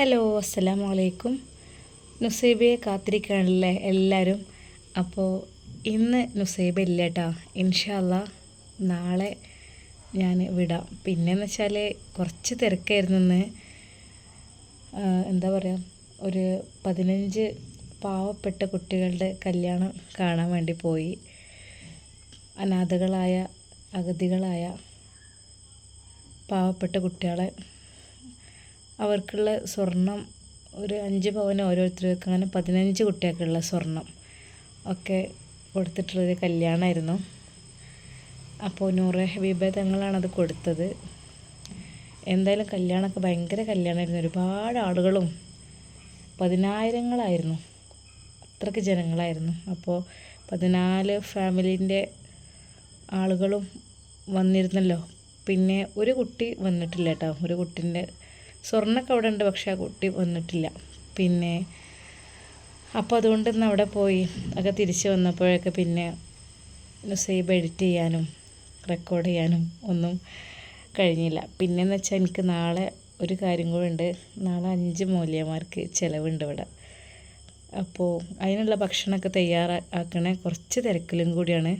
Hello അസ്സലാമു അലൈക്കും നുസൈബയെ കാത്തിരിക്കുകയാണല്ലേ എല്ലാവരും അപ്പോൾ ഇന്ന് നുസൈബ ഇല്ല കേട്ടോ ഇൻഷാല്ല നാളെ ഞാൻ വിടാം. പിന്നെന്ന് വെച്ചാൽ കുറച്ച് തിരക്കായിരുന്നു ഇന്ന് എന്താ പറയുക ഒരു പതിനഞ്ച് പാവപ്പെട്ട കുട്ടികളുടെ കല്യാണം കാണാൻ വേണ്ടി പോയി. അനാഥകളായ അഗതികളായ പാവപ്പെട്ട കുട്ടികളെ അവർക്കുള്ള സ്വർണം ഒരു അഞ്ച് പവന് ഓരോരുത്തർക്ക് അങ്ങനെ പതിനഞ്ച് കുട്ടികൾക്കുള്ള സ്വർണം ഒക്കെ കൊടുത്തിട്ടുള്ളൊരു കല്യാണമായിരുന്നു അപ്പോൾ നൂറ് ഹബീബ തങ്ങളാണത് കൊടുത്തത്. എന്തായാലും കല്യാണമൊക്കെ ഭയങ്കര കല്യാണമായിരുന്നു. ഒരുപാട് ആളുകളും പതിനായിരങ്ങളായിരുന്നു. അത്രയ്ക്ക് ജനങ്ങളായിരുന്നു. അപ്പോൾ പതിനാല് ഫാമിലീന്റെ ആളുകളും വന്നിരുന്നല്ലോ. പിന്നെ ഒരു കുട്ടി വന്നിട്ടില്ല കേട്ടോ. ഒരു കുട്ടീന്റെ സ്വർണമൊക്കെ അവിടെ ഉണ്ട് പക്ഷേ ആ കുട്ടി വന്നിട്ടില്ല. പിന്നെ അപ്പോൾ അതുകൊണ്ട് ഇന്ന് അവിടെ പോയി. ഒക്കെ തിരിച്ച് വന്നപ്പോഴൊക്കെ പിന്നെ സേബ് എഡിറ്റ് ചെയ്യാനും റെക്കോർഡ് ചെയ്യാനും ഒന്നും കഴിഞ്ഞില്ല. പിന്നെന്ന് വെച്ചാൽ എനിക്ക് നാളെ ഒരു കാര്യം കൂടെ ഉണ്ട്. നാളെ അഞ്ച് മൂല്യമാർക്ക് ചിലവുണ്ട് ഇവിടെ. അപ്പോൾ അതിനുള്ള ഭക്ഷണമൊക്കെ തയ്യാറാക്കണേ കുറച്ച് തിരക്കിലും കൂടിയാണ്.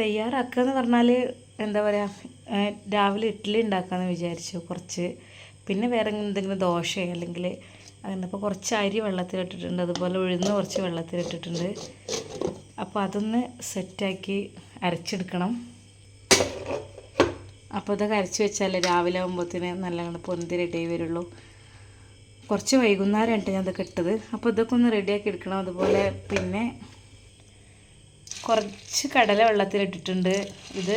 തയ്യാറാക്കുക എന്ന് പറഞ്ഞാൽ എന്താ പറയുക രാവിലെ ഇഡ്ഡലി ഉണ്ടാക്കാമെന്ന് വിചാരിച്ചു കുറച്ച്. പിന്നെ വേറെ എന്തെങ്കിലും ദോശ അല്ലെങ്കിൽ അങ്ങനെ അപ്പോൾ കുറച്ച് അരി വെള്ളത്തിലിട്ടിട്ടുണ്ട് അതുപോലെ ഉഴുന്ന് കുറച്ച് വെള്ളത്തിലിട്ടിട്ടുണ്ട് അപ്പോൾ അതൊന്ന് സെറ്റാക്കി അരച്ചെടുക്കണം. അപ്പോൾ ഇതൊക്കെ അരച്ച് വെച്ചാലേ രാവിലെ ആകുമ്പോഴത്തേന് നല്ലതാണ് പൊന്തി റെഡിയായി വരുള്ളൂ. കുറച്ച് വൈകുന്നേരം ഉണ്ട് ഞാൻ ഇതൊക്കെ ഇട്ടത്. അപ്പോൾ ഇതൊക്കെ ഒന്ന് റെഡിയാക്കി എടുക്കണം. അതുപോലെ പിന്നെ കുറച്ച് കടല വെള്ളത്തിലിട്ടിട്ടുണ്ട് ഇത്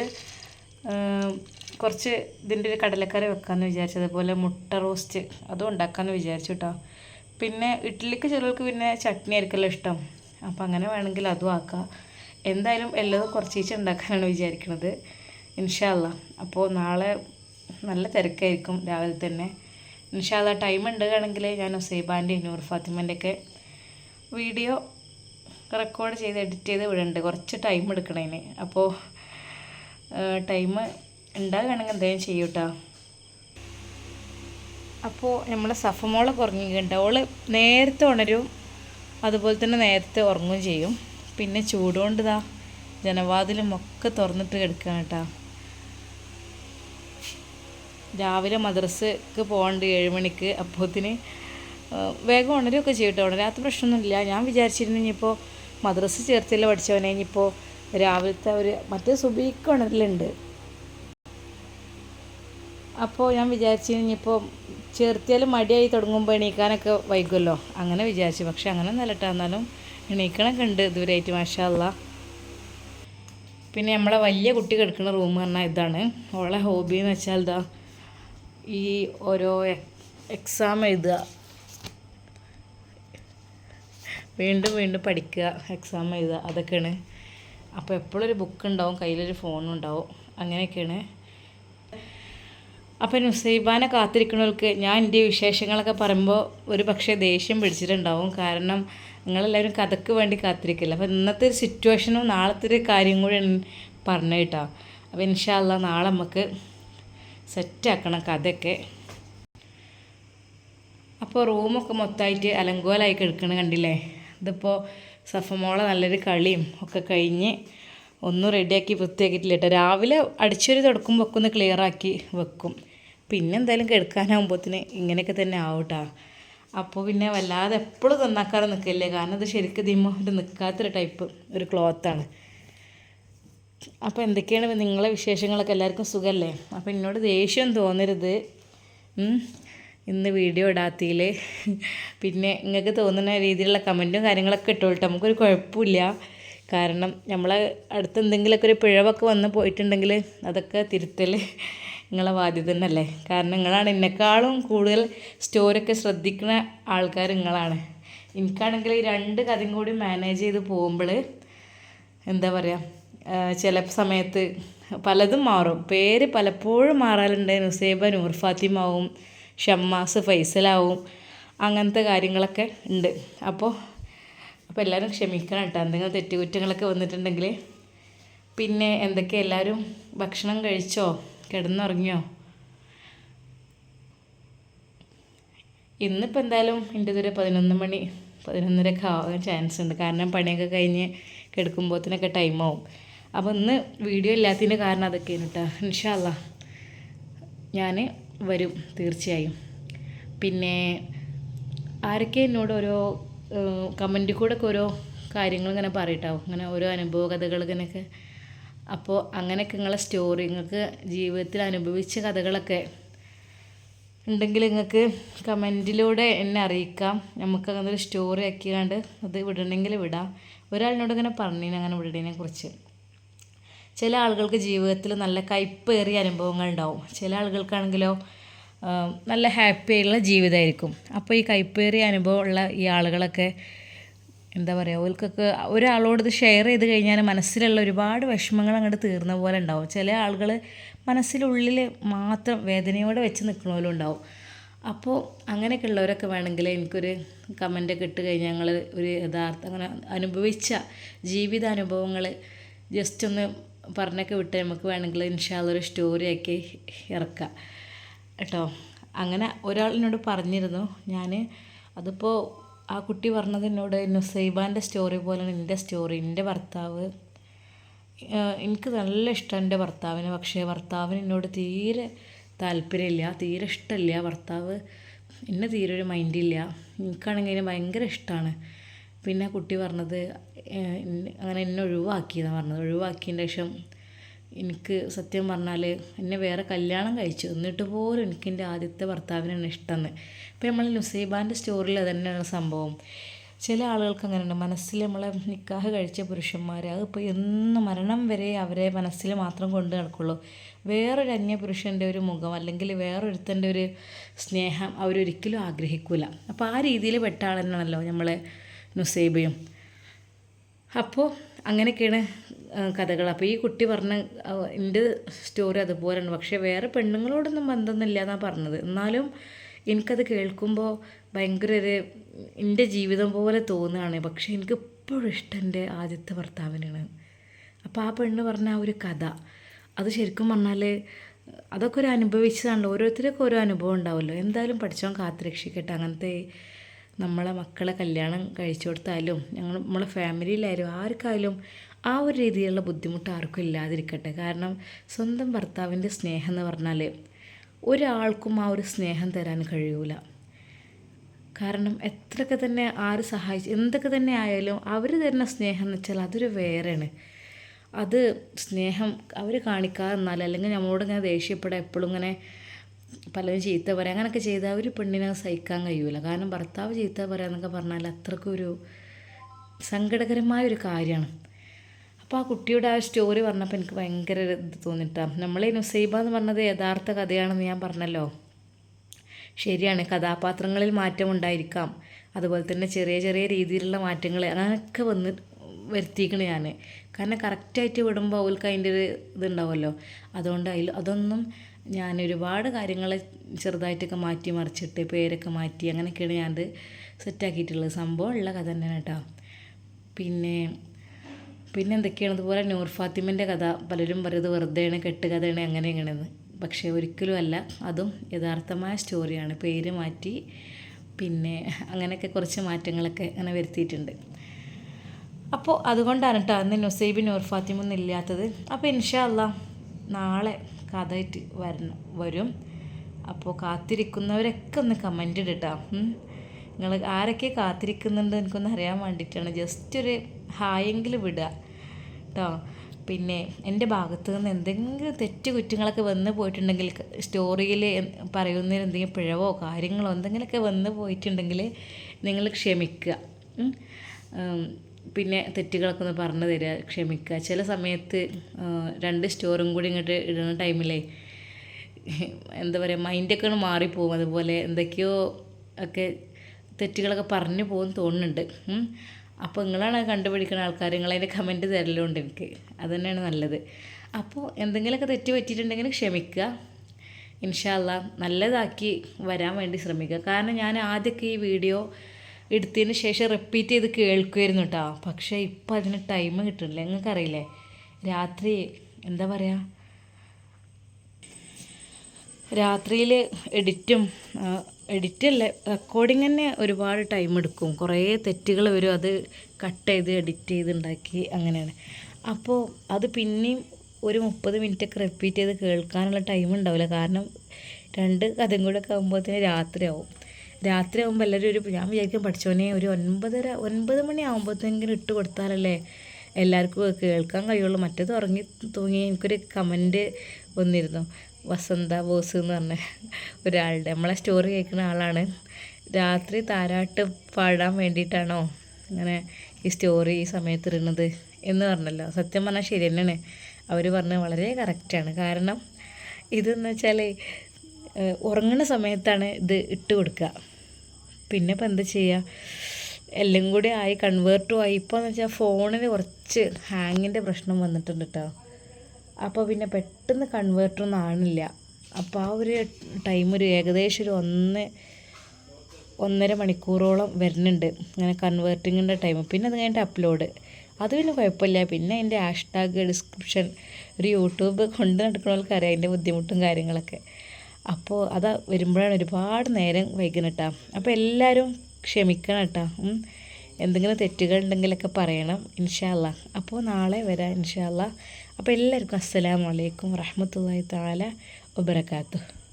കുറച്ച് ഇതിന്റെ ഒരു കടലക്കറി വെക്കാമെന്ന് വിചാരിച്ചു അതുപോലെ മുട്ട റോസ്റ്റ് അതും ഉണ്ടാക്കാമെന്ന് വിചാരിച്ചു കേട്ടോ പിന്നെ ഇഡ്ഡലിക്ക് ചിലർക്ക് പിന്നെ ചട്നി ആയിരിക്കുമല്ലോ ഇഷ്ടം. അപ്പം അങ്ങനെ വേണമെങ്കിൽ അതും ആക്കാം. എന്തായാലും കുറച്ച് ഈച്ച ഉണ്ടാക്കാനാണ് വിചാരിക്കുന്നത് ഇൻഷാല്ല അപ്പോൾ നാളെ നല്ല തിരക്കായിരിക്കും രാവിലെ തന്നെ. ഇൻഷാല്ല ടൈം ഉണ്ടാകുകയാണെങ്കിൽ ഞാൻ ഒസൈബാന്റെ നൂർ ഫാത്തിമന്റെ ഒക്കെ വീഡിയോ റെക്കോർഡ് ചെയ്ത് എഡിറ്റ് ചെയ്ത് വിടുന്നുണ്ട് കുറച്ച് ടൈം എടുക്കണതിന് അപ്പോൾ ടൈം ഉണ്ടാകുകയാണെങ്കിൽ എന്തെങ്കിലും ചെയ്യും അപ്പോൾ നമ്മളെ സഫമോളൊക്കെ കുറഞ്ഞിട്ടുണ്ട് ഓൾ നേരത്തെ ഉണരും അതുപോലെ തന്നെ നേരത്തെ ഉറങ്ങുകയും ചെയ്യും. പിന്നെ ചൂടുകൊണ്ട് ജനവാതിലും ഒക്കെ തുറന്നിട്ട് കിടക്കുകയാണ് കേട്ടോ. രാവിലെ മദ്രസക്ക് പോകണ്ട് ഏഴ് മണിക്ക്. അപ്പോത്തിന് വേഗം ഉണരുമൊക്കെ ചെയ്യട്ടോ ഉണരാത്ത പ്രശ്നമൊന്നുമില്ല. ഞാൻ വിചാരിച്ചിരുന്നു ഇനിയിപ്പോൾ മദ്രസ ചേർത്തില്ല പഠിച്ചവനെ. ഇനിയിപ്പോൾ രാവിലത്തെ ഒരു മറ്റേ സുബീക്ക് അപ്പോൾ ഞാൻ വിചാരിച്ചു ഇനിയിപ്പോൾ ചേർത്തിയാലും മടിയായി തുടങ്ങുമ്പോൾ എണീക്കാനൊക്കെ വൈകുമല്ലോ അങ്ങനെ വിചാരിച്ചു. പക്ഷെ അങ്ങനെ നിലട്ടാന്നാലും എണീക്കണമൊക്കെ ഉണ്ട് ഇതുവരെയായിട്ട് മാഷാല്ല പിന്നെ നമ്മളെ വലിയ കുട്ടി കിടക്കുന്ന റൂം പറഞ്ഞാൽ ഇതാണ്. ഓളെ ഹോബി എന്ന് വെച്ചാൽ ഇതാ ഈ ഓരോ എക്സാം എഴുതുക. വീണ്ടും വീണ്ടും പഠിക്കുക എക്സാം എഴുതുക. അതൊക്കെയാണ്. അപ്പോൾ എപ്പോഴും ഒരു ബുക്ക് ഉണ്ടാവും കയ്യിലൊരു ഫോണും ഉണ്ടാവും. അങ്ങനെയൊക്കെയാണ്. അപ്പോൾ നുസൈബാനെ കാത്തിരിക്കുന്നവർക്ക് ഞാൻ എന്റെ വിശേഷങ്ങളൊക്കെ പറയുമ്പോൾ ഒരു പക്ഷേ ദേഷ്യം പിടിച്ചിട്ടുണ്ടാവും. കാരണം നിങ്ങളെല്ലാവരും കഥക്ക് വേണ്ടി കാത്തിരിക്കില്ല. അപ്പോൾ ഇന്നത്തെ ഒരു സിറ്റുവേഷനും നാളത്തെ ഒരു കാര്യം കൂടി പറഞ്ഞു കേട്ടോ. അപ്പോൾ ഇൻഷാല്ല നാളെ നമുക്ക് സെറ്റാക്കണം കഥയൊക്കെ. അപ്പോൾ റൂമൊക്കെ മൊത്തമായിട്ട് അലങ്കോലായി കിടക്കണ കണ്ടില്ലേ? ഇതിപ്പോൾ സഫമോളെ നല്ലൊരു കളിയും ഒക്കെ കഴിഞ്ഞ് ഒന്നും റെഡിയാക്കി വൃത്തിയാക്കിയിട്ടില്ല കേട്ടോ രാവിലെ അടിച്ചൊരു തുടക്കുമ്പോൾ ഒക്കെ ഒന്ന് ക്ലിയർ ആക്കി വെക്കും. പിന്നെ എന്തായാലും കിടക്കാനാകുമ്പോഴത്തേന് ഇങ്ങനെയൊക്കെ തന്നെ ആവും കേട്ടോ അപ്പോൾ പിന്നെ വല്ലാതെ എപ്പോഴും നന്നാക്കാറ് നിൽക്കില്ലേ കാരണം ഇത് ശരിക്കും ദിമ്മ ഒരു നിൽക്കാത്തൊരു ടൈപ്പ് ഒരു ക്ലോത്താണ് അപ്പോൾ എന്തൊക്കെയാണ് നിങ്ങളെ വിശേഷങ്ങളൊക്കെ? എല്ലാവർക്കും സുഖമല്ലേ അപ്പോൾ എന്നോട് ദേഷ്യം തോന്നരുത്. ഇന്ന് വീഡിയോ ഇടാത്തതിൽ പിന്നെ നിങ്ങൾക്ക് തോന്നുന്ന രീതിയിലുള്ള കമന്റും കാര്യങ്ങളൊക്കെ ഇട്ടോളട്ടെ. നമുക്കൊരു കുഴപ്പമില്ല. കാരണം നമ്മളെ അടുത്ത് എന്തെങ്കിലുമൊക്കെ ഒരു പിഴവൊക്കെ വന്ന് പോയിട്ടുണ്ടെങ്കിൽ അതൊക്കെ തിരുത്തൽ നിങ്ങളെ ബാധ്യത തന്നെയല്ലേ? കാരണം നിങ്ങളാണ് എന്നെക്കാളും കൂടുതൽ സ്റ്റോറിയൊക്കെ ശ്രദ്ധിക്കുന്ന ആൾക്കാർ നിങ്ങളാണ്. എനിക്കാണെങ്കിൽ ഈ രണ്ട് കഥയും കൂടി മാനേജ് ചെയ്ത് പോകുമ്പോൾ എന്താ പറയുക ചില സമയത്ത് പലതും മാറും. പേര് പലപ്പോഴും മാറാറുണ്ട്. നുസൈബ നൂർ ഫാത്തിമാവും ഷമ്മാസ് ഫൈസലാവും. അങ്ങനത്തെ കാര്യങ്ങളൊക്കെ ഉണ്ട്. അപ്പോൾ അപ്പോൾ എല്ലാവരും ക്ഷമിക്കണം കേട്ടോ. എന്തെങ്കിലും തെറ്റുകുറ്റങ്ങളൊക്കെ വന്നിട്ടുണ്ടെങ്കിൽ പിന്നെ എന്തൊക്കെ? എല്ലാവരും ഭക്ഷണം കഴിച്ചോ? കിടന്നുറങ്ങിയോ? ഇന്നിപ്പോൾ എന്തായാലും എന്റെ ഇതൊരു പതിനൊന്ന് മണി പതിനൊന്നരയൊക്കെ ആവാൻ ചാൻസ് ഉണ്ട്. കാരണം പണിയൊക്കെ കഴിഞ്ഞ് കിടക്കുമ്പോഴത്തേനൊക്കെ ടൈമാവും അപ്പോൾ ഇന്ന് വീഡിയോ ഇല്ലാത്തതിന്റെ കാരണം അതൊക്കെയാണ് കേട്ടോ. ഇൻഷാല്ല ഞാൻ വരും തീർച്ചയായും. പിന്നെ ആരൊക്കെ എന്നോട് ഓരോ കമന്റിൽ കൂടെ ഒക്കെ ഓരോ കാര്യങ്ങൾ ഇങ്ങനെ പറയട്ടാവും. അങ്ങനെ ഓരോ അനുഭവ കഥകൾ ഇങ്ങനെയൊക്കെ. അപ്പോൾ അങ്ങനെയൊക്കെ നിങ്ങളെ സ്റ്റോറി നിങ്ങൾക്ക് ജീവിതത്തിൽ അനുഭവിച്ച കഥകളൊക്കെ ഉണ്ടെങ്കിൽ നിങ്ങൾക്ക് കമന്റിലൂടെ എന്നെ അറിയിക്കാം. നമുക്ക് അങ്ങനെ ഒരു സ്റ്റോറി ആക്കിയാണ്ട് അത് വിടണമെങ്കിൽ വിടാം. ഒരാളിനോട് ഇങ്ങനെ പറഞ്ഞു അങ്ങനെ വിടണതിനെ കുറിച്ച്. ചില ആളുകൾക്ക് ജീവിതത്തിൽ നല്ല കയ്പേറിയ അനുഭവങ്ങൾ ഉണ്ടാവും ചില ആളുകൾക്കാണെങ്കിലോ നല്ല ഹാപ്പി ആയിട്ടുള്ള ജീവിതമായിരിക്കും. അപ്പോൾ ഈ കയ്പേറിയ അനുഭവമുള്ള ഈ ആളുകളൊക്കെ എന്താ പറയുക ഓൽക്കൊക്കെ ഒരാളോട് ഇത് ഷെയർ ചെയ്ത് കഴിഞ്ഞാൽ മനസ്സിലുള്ള ഒരുപാട് വിഷമങ്ങൾ അങ്ങോട്ട് തീർന്ന പോലെ ഉണ്ടാവും. ചില ആളുകൾ മനസ്സിലുള്ളിൽ മാത്രം വേദനയോടെ വെച്ച് നിൽക്കണോലും ഉണ്ടാവും. അപ്പോൾ അങ്ങനെയൊക്കെ ഉള്ളവരൊക്കെ വേണമെങ്കിൽ എനിക്കൊരു കമന്റൊക്കെ ഇട്ട് കഴിഞ്ഞാൽ ഞങ്ങൾ ഒരു യഥാർത്ഥ അങ്ങനെ അനുഭവിച്ച ജീവിതാനുഭവങ്ങൾ ജസ്റ്റ് ഒന്ന് പറഞ്ഞൊക്കെ വിട്ട് നമുക്ക് വേണമെങ്കിൽ ഇൻഷാല്ല ഒരു സ്റ്റോറിയൊക്കെ ഇറക്കാം. കേട്ടോ? അങ്ങനെ ഒരാൾ എന്നോട് പറഞ്ഞിരുന്നു. ഞാൻ അതിപ്പോൾ ആ കുട്ടി പറഞ്ഞത് എന്നോട് നുസൈബാന്റെ സ്റ്റോറി പോലെയാണ് എന്റെ സ്റ്റോറി എന്റെ ഭർത്താവ് എനിക്ക് നല്ല ഇഷ്ടമാണ് എന്റെ ഭർത്താവിന്. പക്ഷേ ഭർത്താവിന് എന്നോട് തീരെ താല്പര്യമില്ല തീരെ ഇഷ്ടമില്ല. ഭർത്താവ് എന്നെ തീരെ ഒരു മൈൻഡില്ല എനിക്കാണെങ്കിൽ അതിന് ഭയങ്കര ഇഷ്ടമാണ് പിന്നെ കുട്ടി പറഞ്ഞത് അങ്ങനെ എന്നെ ഒഴിവാക്കിയെന്നാണ് പറഞ്ഞത്. ഒഴിവാക്കിയതിന് ശേഷം എനിക്ക് സത്യം പറഞ്ഞാൽ എന്നെ വേറെ കല്യാണം കഴിച്ചു. എന്നിട്ട് പോലും എനിക്ക് എന്റെ ആദ്യത്തെ ഭർത്താവിനാണ് ഇഷ്ടമെന്ന് ഇപ്പം നമ്മൾ നുസൈബാന്റെ സ്റ്റോറിയിൽ തന്നെയാണ് സംഭവം. ചില ആളുകൾക്ക് അങ്ങനെയുണ്ട്. മനസ്സിൽ നമ്മളെ നിക്കാഹ് കഴിച്ച പുരുഷന്മാർ അതിപ്പോൾ എന്ന് മരണം വരെ അവരെ മനസ്സിൽ മാത്രം കൊണ്ട് നടക്കുള്ളൂ. വേറൊരു അന്യപുരുഷന്റെ ഒരു മുഖം അല്ലെങ്കിൽ വേറൊരുത്തന്റെ ഒരു സ്നേഹം അവരൊരിക്കലും ആഗ്രഹിക്കില്ല അപ്പോൾ ആ രീതിയിൽ പെട്ട ആൾ തന്നെയാണല്ലോ നമ്മളെ നുസൈബയും. അപ്പോൾ അങ്ങനെയൊക്കെയാണ് കഥകൾ. അപ്പോൾ ഈ കുട്ടി പറഞ്ഞ എന്റെ സ്റ്റോറി അതുപോലെയാണ്. പക്ഷേ വേറെ പെണ്ണുങ്ങളോടൊന്നും ബന്ധമൊന്നുമില്ല എന്നാണ് പറഞ്ഞത്. എന്നാലും എനിക്കത് കേൾക്കുമ്പോൾ ഭയങ്കര ഒരു എന്റെ ജീവിതം പോലെ തോന്നുകയാണ്. പക്ഷേ എനിക്ക് ഇപ്പോഴും ഇഷ്ടം എന്റെ ആദ്യത്തെ ഭർത്താവിനാണ്. അപ്പോൾ ആ പെണ്ണ് പറഞ്ഞ ആ ഒരു കഥ അത് ശരിക്കും പറഞ്ഞാൽ അതൊക്കെ ഒരു അനുഭവിച്ചതാണല്ലോ. ഓരോരുത്തർക്കും ഓരോ അനുഭവം ഉണ്ടാവുമല്ലോ എന്തായാലും പഠിച്ചോൻ കാത്തുരക്ഷിക്കട്ടെ. അങ്ങനത്തെ നമ്മളെ മക്കളെ കല്യാണം കഴിച്ചു കൊടുത്താലും ഞങ്ങൾ നമ്മളെ ഫാമിലിയിലായാലും ആർക്കായാലും ആ ഒരു രീതിയിലുള്ള ബുദ്ധിമുട്ട് ആർക്കും ഇല്ലാതിരിക്കട്ടെ. കാരണം സ്വന്തം ഭർത്താവിന്റെ സ്നേഹം എന്ന് പറഞ്ഞാൽ ഒരാൾക്കും ആ ഒരു സ്നേഹം തരാൻ കഴിയൂല. കാരണം എത്രയൊക്കെ തന്നെ ആര് സഹായിച്ച് എന്തൊക്കെ തന്നെ ആയാലും അവർ തരുന്ന സ്നേഹം എന്ന് വെച്ചാൽ അതൊരു വേറെയാണ്. അത് സ്നേഹം അവർ കാണിക്കാതെ എന്നാൽ അല്ലെങ്കിൽ നമ്മളോട് ഇങ്ങനെ ദേഷ്യപ്പെടാൻ എപ്പോഴും ഇങ്ങനെ പലരും ചീത്ത പറയാം. അങ്ങനെയൊക്കെ ചെയ്താൽ ഒരു പെണ്ണിനെ സഹിക്കാൻ കഴിയൂല. കാരണം ഭർത്താവ് ചീത്ത പറയാന്നൊക്കെ പറഞ്ഞാൽ അത്രക്കൊരു സങ്കടകരമായ ഒരു കാര്യമാണ്. അപ്പോൾ ആ കുട്ടിയുടെ ആ സ്റ്റോറി പറഞ്ഞപ്പോൾ എനിക്ക് ഭയങ്കര ഇത് തോന്നിയിട്ടാണ് നമ്മളെ നുസൈബ എന്ന് പറഞ്ഞത് യഥാർത്ഥ കഥയാണെന്ന് ഞാൻ പറഞ്ഞല്ലോ. ശരിയാണ് കഥാപാത്രങ്ങളിൽ മാറ്റം ഉണ്ടായിരിക്കാം. അതുപോലെ തന്നെ ചെറിയ ചെറിയ രീതിയിലുള്ള മാറ്റങ്ങൾ അങ്ങനെയൊക്കെ വന്ന് വരുത്തിക്കണ് ഞാൻ കാരണം കറക്റ്റായിട്ട് വിടുമ്പോൾ അവൾക്ക് അതിന്റെ ഒരു ഇതുണ്ടാവുമല്ലോ അതുകൊണ്ട് അതിൽ അതൊന്നും ഞാൻ ഒരുപാട് കാര്യങ്ങൾ ചെറുതായിട്ടൊക്കെ മാറ്റി മറിച്ചിട്ട് പേരൊക്കെ മാറ്റി അങ്ങനെയൊക്കെയാണ് ഞാനത് സെറ്റാക്കിയിട്ടുള്ളത് സംഭവം ഉള്ള കഥ തന്നെയാണ് കേട്ടോ. പിന്നെ പിന്നെ എന്തൊക്കെയാണ്? ഇതുപോലെ നൂർ ഫാത്തിമന്റെ കഥ. പലരും പറയുന്നത് വെറുതെയാണ് കെട്ടുകഥയാണ് അങ്ങനെ ഇങ്ങനെയെന്ന് പക്ഷേ ഒരിക്കലും അല്ല. അതും യഥാർത്ഥമായ സ്റ്റോറിയാണ് പേര് മാറ്റി പിന്നെ അങ്ങനെയൊക്കെ കുറച്ച് മാറ്റങ്ങളൊക്കെ അങ്ങനെ വരുത്തിയിട്ടുണ്ട്. അപ്പോൾ അതുകൊണ്ടാണ് കേട്ടോ അന്ന് നുസൈബി നൂർ ഫാത്തിമൊന്നും ഇല്ലാത്തത്. അപ്പോൾ ഇൻഷാ അള്ളാ നാളെ കഥയായിട്ട് വരണം വരും. അപ്പോൾ കാത്തിരിക്കുന്നവരൊക്കെ ഒന്ന് കമന്റ് ഇടട്ടോ. നിങ്ങൾ ആരൊക്കെ കാത്തിരിക്കുന്നുണ്ട് എനിക്കൊന്ന് അറിയാൻ വേണ്ടിയിട്ടാണ്. ജസ്റ്റ് ഒരു ഹായെങ്കിലും വിടുക. കേട്ടോ പിന്നെ എന്റെ ഭാഗത്തു നിന്ന് എന്തെങ്കിലും തെറ്റ് കുറ്റങ്ങളൊക്കെ വന്ന് പോയിട്ടുണ്ടെങ്കിൽ സ്റ്റോറിയിൽ പറയുന്നതിന് എന്തെങ്കിലും പിഴവോ കാര്യങ്ങളോ എന്തെങ്കിലുമൊക്കെ വന്നു പോയിട്ടുണ്ടെങ്കിൽ നിങ്ങൾ ക്ഷമിക്കുക. പിന്നെ തെറ്റുകളൊക്കെ ഒന്ന് പറഞ്ഞു തരിക ക്ഷമിക്കുക. ചില സമയത്ത് രണ്ട് സ്റ്റോറും കൂടി ഇങ്ങോട്ട് ഇടുന്ന ടൈമിലേ എന്താ പറയുക മൈൻഡൊക്കെ ഒന്ന് മാറിപ്പോവും. അതുപോലെ എന്തൊക്കെയോ ഒക്കെ തെറ്റുകളൊക്കെ പറഞ്ഞു പോകും തോന്നുന്നുണ്ട്. അപ്പോൾ നിങ്ങളാണ് കണ്ടുപിടിക്കുന്ന ആൾക്കാർ നിങ്ങളതിന്റെ കമന്റ് തരലുണ്ട് എനിക്ക്. അത് തന്നെയാണ് നല്ലത്. അപ്പോൾ എന്തെങ്കിലുമൊക്കെ തെറ്റ് പറ്റിയിട്ടുണ്ടെങ്കിൽ ക്ഷമിക്കുക. ഇൻഷാല്ല നല്ലതാക്കി വരാൻ വേണ്ടി ശ്രമിക്കുക. കാരണം ഞാൻ ആദ്യമൊക്കെ ഈ വീഡിയോ എടുത്തതിന് ശേഷം റിപ്പീറ്റ് ചെയ്ത് കേൾക്കുമായിരുന്നു കേട്ടോ പക്ഷേ ഇപ്പം അതിന് ടൈം കിട്ടുന്നില്ല. നിങ്ങൾക്കറിയില്ലേ? രാത്രി എന്താ പറയുക രാത്രിയിൽ എഡിറ്റും എഡിറ്റ് അല്ല? റെക്കോർഡിങ് തന്നെ ഒരുപാട് ടൈം എടുക്കും. കുറേ തെറ്റുകൾ വരും. അത് കട്ട് ചെയ്ത് എഡിറ്റ് ചെയ്ത് ഉണ്ടാക്കി അങ്ങനെയാണ്. അപ്പോൾ അത് പിന്നെയും ഒരു മുപ്പത് മിനിറ്റൊക്കെ റിപ്പീറ്റ് ചെയ്ത് കേൾക്കാനുള്ള ടൈം ഉണ്ടാവില്ല. കാരണം രണ്ട് കഥയും കൂടെ ഒക്കെ ആകുമ്പോഴത്തേന് രാത്രിയാവും. രാത്രി ആകുമ്പോൾ എല്ലാവരും ഒരു ഞാൻ വിചാരിക്കും പഠിച്ചോനെ ഒരു ഒൻപതര ഒൻപത് മണി ആകുമ്പോഴത്തേങ്കിലും ഇട്ട് കൊടുത്താലല്ലേ എല്ലാവർക്കും കേൾക്കാൻ കഴിയുള്ളൂ. മറ്റേത് ഉറങ്ങി തൂങ്ങി എനിക്കൊരു കമന്റ് വന്നിരുന്നു. വസന്ത ബോസ് എന്ന് പറഞ്ഞ ഒരാളുടെ. നമ്മളെ സ്റ്റോറി കേൾക്കുന്ന ആളാണ്. രാത്രി താരാട്ട് പാടാൻ വേണ്ടിയിട്ടാണോ അങ്ങനെ ഈ സ്റ്റോറി ഈ സമയത്ത് ഇടുന്നത് എന്ന് പറഞ്ഞല്ലോ. സത്യം പറഞ്ഞാൽ ശരി തന്നെയാണ്. അവർ പറഞ്ഞത് വളരെ കറക്റ്റാണ് കാരണം ഇതെന്ന് വെച്ചാൽ ഉറങ്ങുന്ന സമയത്താണ് ഇത് ഇട്ട് കൊടുക്കുക. പിന്നെ ഇപ്പം എന്താ ചെയ്യുക എല്ലാം കൂടി ആയി കൺവേർട്ടും ആയി. ഇപ്പോൾ എന്ന് വെച്ചാൽ ഫോണിന് കുറച്ച് ഹാങ്ങിന്റെ പ്രശ്നം വന്നിട്ടുണ്ട് കേട്ടോ അപ്പോൾ പിന്നെ പെട്ടെന്ന് കൺവേർട്ടറൊന്നും ആണില്ല അപ്പോൾ ആ ഒരു ടൈം ഒരു ഏകദേശം ഒരു ഒന്ന് ഒന്നര മണിക്കൂറോളം വരുന്നുണ്ട് അങ്ങനെ കൺവേർട്ടിങ്ങിന്റെ ടൈം പിന്നെ അത് കഴിഞ്ഞിട്ട് അപ്ലോഡ് അത് പിന്നെ കുഴപ്പമില്ല. പിന്നെ അതിന്റെ ഹാഷ്ടാഗ് ഡിസ്ക്രിപ്ഷൻ ഒരു യൂട്യൂബ് കൊണ്ട് നടക്കുന്നവർക്ക് അറിയാം അതിന്റെ ബുദ്ധിമുട്ടും കാര്യങ്ങളൊക്കെ. അപ്പോൾ അത് വരുമ്പോഴാണ് ഒരുപാട് നേരം വൈകുന്നത് അപ്പോൾ എല്ലാവരും ക്ഷമിക്കണം കേട്ടോ എന്തെങ്കിലും തെറ്റുകൾ ഉണ്ടെങ്കിലൊക്കെ പറയണം ഇൻഷാല്ല അപ്പോൾ നാളെ വരാം ഇൻഷാല്ല അപ്പോൾ എല്ലാവർക്കും അസ്സലാമു അലൈക്കും താല വബറകാതുഹു.